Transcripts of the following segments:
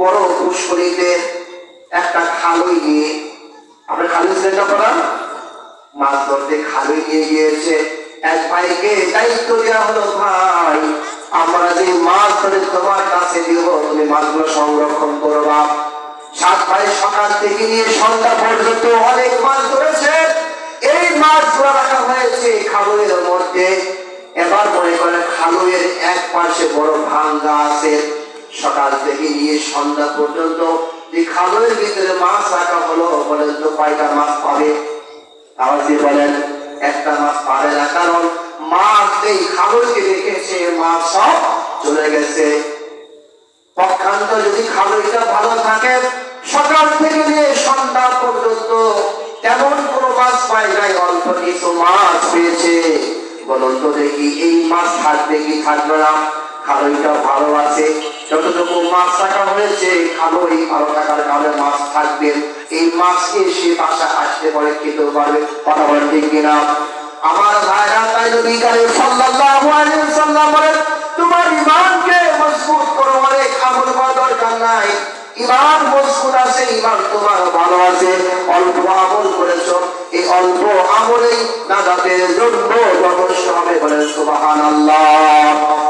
বড় পুষ্করিতে একটা খালই নিয়ে, আমরা খালুই চিন্তা করা মাছ ধরতে খালুই নিয়ে গিয়েছে। এক ভাইকে দায়িত্ব দেওয়া হলো, ভাই, আমরা যে মাছ ধরে তোমার কাছে দিব তুমি মাছগুলো সংরক্ষণ করবা সাত ভাই সকাল থেকে নিয়ে সন্ধ্যা পর্যন্ত অনেক মাছ ধরেছে। এই মাছগুলো রাখা হয়েছে খালুয়ের মধ্যে। এবার মনে করেন খালুয়ের এক পাশে বড় ভাঙ্গা আছে। সকাল থেকে নিয়ে সন্ধ্যা পর্যন্ত এই খালুয়ের ভিতরে মাছ রাখা হলো, বলেন তো কয়টা মাছ পাবে? আবার বলেন, একটা মাছ পারে না, কারণ মাছ এই খালুইকে রেখেছে মাছ সব চলে গেছে। পক্ষান্ত যদি খালুইটা ভালো থাকে, সকাল থেকে নিয়ে সন্ধ্যা পর্যন্ত কোনো মাছ পাই নাই, অল্প কিছু মাছ পেয়েছে। বলুন দেখি, এই মাছ থাকবে কি থাকবে না? খালুইটা ভালো আছে? যতটুকু মাছ রাখা হয়েছে খালুই ভালো থাকার কারণে মাছ থাকবে। এই মাছকে সে বাসা আসতে পারে খেতে পারবে, কথা বলেন ঠিক কিনা? আমার ভাইরা, তাই নবী কারে সাল্লাল্লাহু আলাইহি ওয়াসাল্লাম বলেন, তোমার ইমানকে মজবুত করো অনেক আমল করার দরকার নাই। ইমান মজবুত আছে ইমান তোমার ভালো আছে। অল্প আমল করেছ, এই অল্প আমলেই নাজাতের জন্য যথেষ্ট হবে বলেন সুবহানাল্লাহ।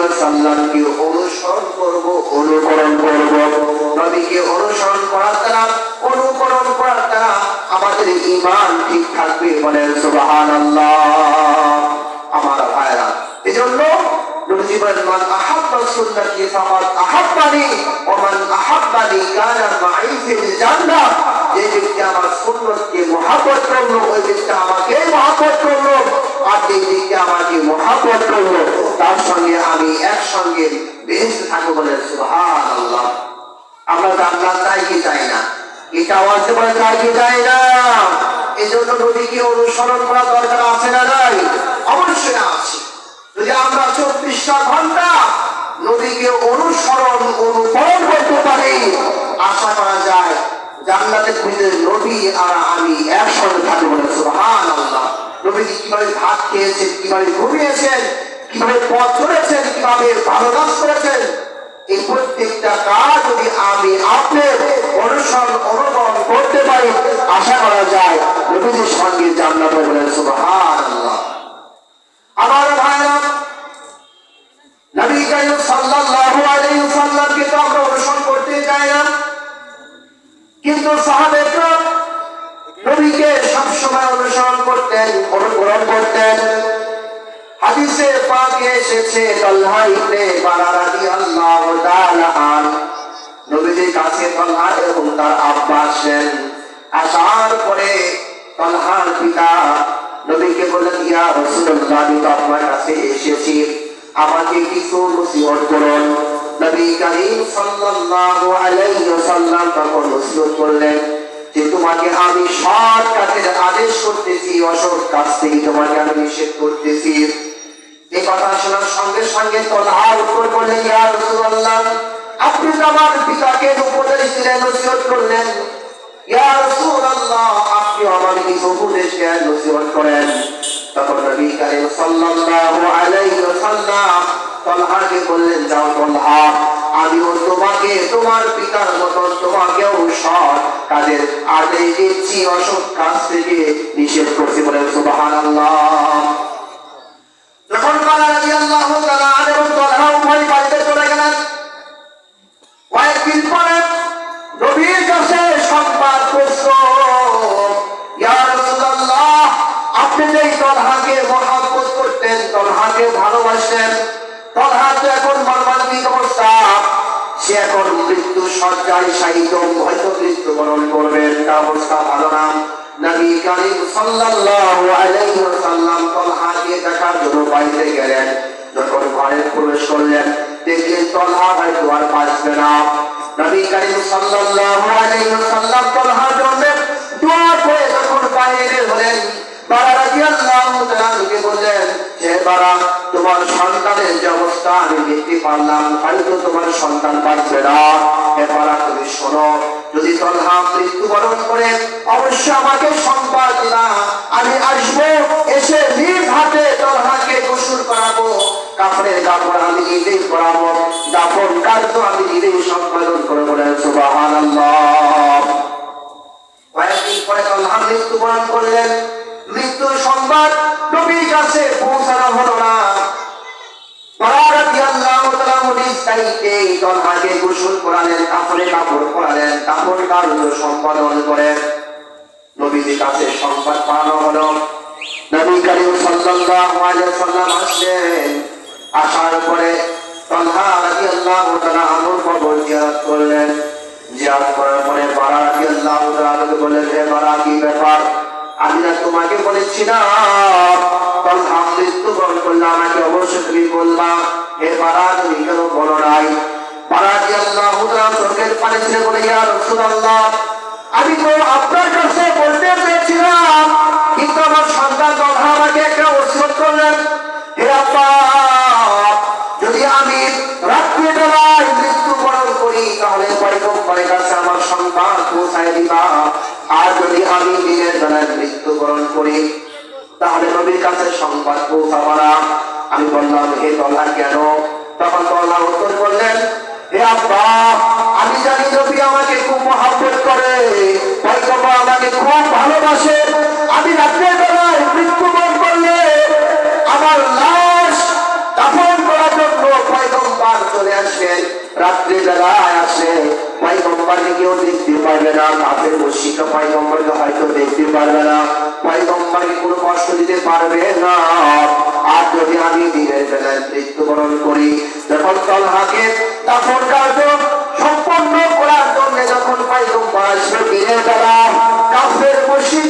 ওয়াসাল্লামকে অনুসরণ করব, অনুকরণ করব। নবীকে অনুসরণ করার দ্বারা, অনুকরণ করার দ্বারা আমাদের ঈমান ঠিক থাকবে বলেন সুবহানাল্লাহ। আমার ভাইরা এজন্য নবীজি বলেন, মান আহাব্বা সুন্নতি ফাকাদ আহাব্বানি ওয়া মান আহাব্বানি কানা মাই ফিল জান্নাহ মহাব্বত করল ওই ব্যক্তি আমাকে। মহাব্বত করল আর যে ব্যক্তি আমাকে মহাব্বত করল তার সঙ্গে আমি একসঙ্গে বেহেশতে থাকব বলে সুবহানাল্লাহ। আমরা জান্নাত চাই কি চাই না? এটা আওয়াজ বলে চাই কি চাই না? এই নদীকে অনুসরণ করা দরকার আছে না নাই? অবশ্যই আছে। যদি আমরা চব্বিশটা ঘণ্টা নদীকে অনুসরণ অনুকরণ করতে পারি আশা করা যায় জান্নাতের ভিতরে নবী আর আমি একসঙ্গে থাকব বলে সুবহান আল্লাহ নবীজি কীভাবে ভাত খেয়েছেন, কীভাবে ঘুমিয়েছেন, কীভাবে পথ চলেছেন, কীভাবে ভালো কাজ করেছেন এই প্রত্যেকটা কাজ যদি আমি আপনার অনুসরণ, অনুকরণ করতে পারি, আশা করা যায় নবীজির সঙ্গে জান্নাতে বলে সুবহান আল্লাহ আমার এসেছে ইবনে বারা রাদিয়াল্লাহু তাআলা। আন নবীজির কাছে এবং তার আব্বা আসেন আসার পরে পিতা নবীকে ইয়া রাসূলুল্লাহ, আমি তো আপনার কাছে এসেছি। আমাকে কিছু নসিহত করুন। নবী করিম সাল্লাল্লাহু আলাইহি ওয়াসাল্লাম তখন নসিহত করলেন যে, তোমাকে আমি সৎ কাজের আদেশ করতেছি, অসৎ কাজ থেকে তোমাকে আমি নিষেধ করতেছি। এই কথা শোনার সঙ্গে সঙ্গে তলহা তোমাকে, তোমার পিতার মতন তোমাকেও সৎ কাজের আদেশ দিচ্ছি, অসৎ কাজ থেকে নিষেধ তলহাকে ভালোবাসতেন তো এখন মর্মান্তিক অবস্থা। সে এখন মৃত্যু সজ্জায় শায়িত হয়তো মৃত্যুবরণ করবেন। তা অবস্থা ভালো না। বাইরে দেখলেন তলহা হয়তো আর বাঁচবে না। নবী করিম সাল্লাল্লাহু তলহার জন্য দোয়া করে যখন বাইরে হলেন বারা রাদিয়াল্লাহু তাআলাকে বললেন বারা তোমার সন্তানের যে অবস্থা, আমি দেখতে পারলাম হয়তো তোমার সন্তান বাঁচবে না। বারা তুমি শোনো, যদি তলহা মৃত্যুবরণ করে, অবশ্যই আমাকে সংবাদ দিবা। আমি আসব, এসে নিজ হাতে তলহাকে গোসল করাবো, কাপড়ের কাপড় আমি নিজেই করাবো দাপন কার্য আমি নিজেই সম্পাদন করে বলেন সুবহানাল্লাহ। কয়েকদিন পরে তলহা মৃত্যুবরণ করলেন মৃত্যুর সংবাদ নবীর কাছে পৌঁছানো হলো না তলহাকে গোসল করালেন, কাপড়ে কাপড় পরালেন, কাপড় কার্য সম্পাদন করেন নবীদের কাছে সংবাদ পাঠানো হলো। আমি না তোমাকে বলেছি না। তলহা মৃত্যুবরণ করলে আমাকে অবশ্যই তুমি বলবা, হে বারা বলো নাই। আমি তো আপনার কাছে বলতে চেয়েছিলাম, কিন্তু আমার সন্তান তথা আমাকে একটা ওষুধ করলেন। হে আব্বা, যদি আমি রাত্রি বেলায় মৃত্যুবরণ করি, তাহলে পয়গম্বরের কাছে আমার সন্তান পৌঁছায় দিবা। আর যদি আমি দিনের বেলায় মৃত্যুবরণ করি, তাহলে নবীর কাছে সংবাদ পৌঁছাবো আমি বললাম হে তল্লা কেন? তখন তল্লা উত্তর করলেন, হে আব্বা, আমি জানি নবী আমাকে খুব মহাব্বত করে পয়গম্বর আমাকে খুব ভালোবাসে। আমি রাত্রের বেলায় মৃত্যুবরণ করলে আমার লাশ দাফন করার জন্য পয়গম্বর চলে আসবেন। রাত্রি বেলায় আসে পয়গম্বরকে কেউ দেখতে পারবে না কাফের মুশরিক পয়গম্বরকে হয়তো দেখতে পারবে না। পয়গম্বরকে কোনো কষ্ট দিতে পারবে না? আর যদি আমি দিনের বেলায় মৃত্যুবরণ করি, যখন তলহাকে দাফন কার্য সম্পন্ন করার জন্য যখন পয়গম্বর আসবে দিনের বেলা দেখে অবশ্যই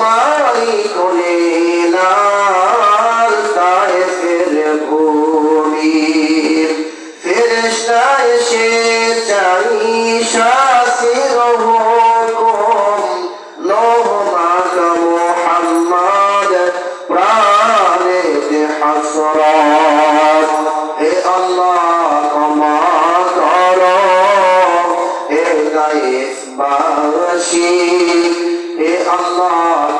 তোমারই কোলে লাল তায়েফের ভূমি। ফেরেশতা এসে চাই শাসির হুকুম লোহমাগ মুহাম্মদ প্রাণেতে হাসরাত। হে আল্লাহ, ক্ষমা করো, হে গায়েসবাসী হে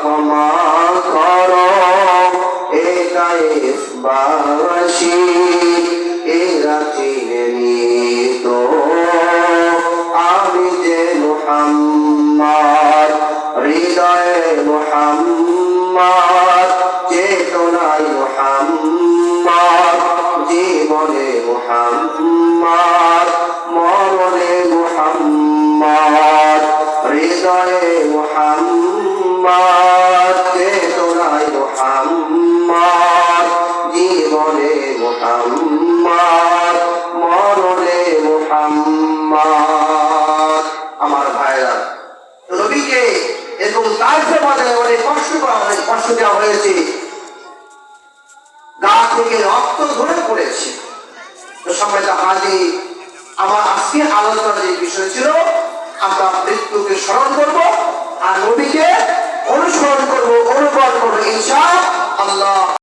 কষ্ট দেওয়া হয়েছে। গা থেকে রক্ত ধরে পড়েছে। তো সময়টা আগে আমার আজকে আলোচনা যে বিষয় ছিল, আমরা মৃত্যুকে স্মরণ করব আর নবীকে অনুসরণ করব, অনুকরণ করব ইনশা আল্লাহ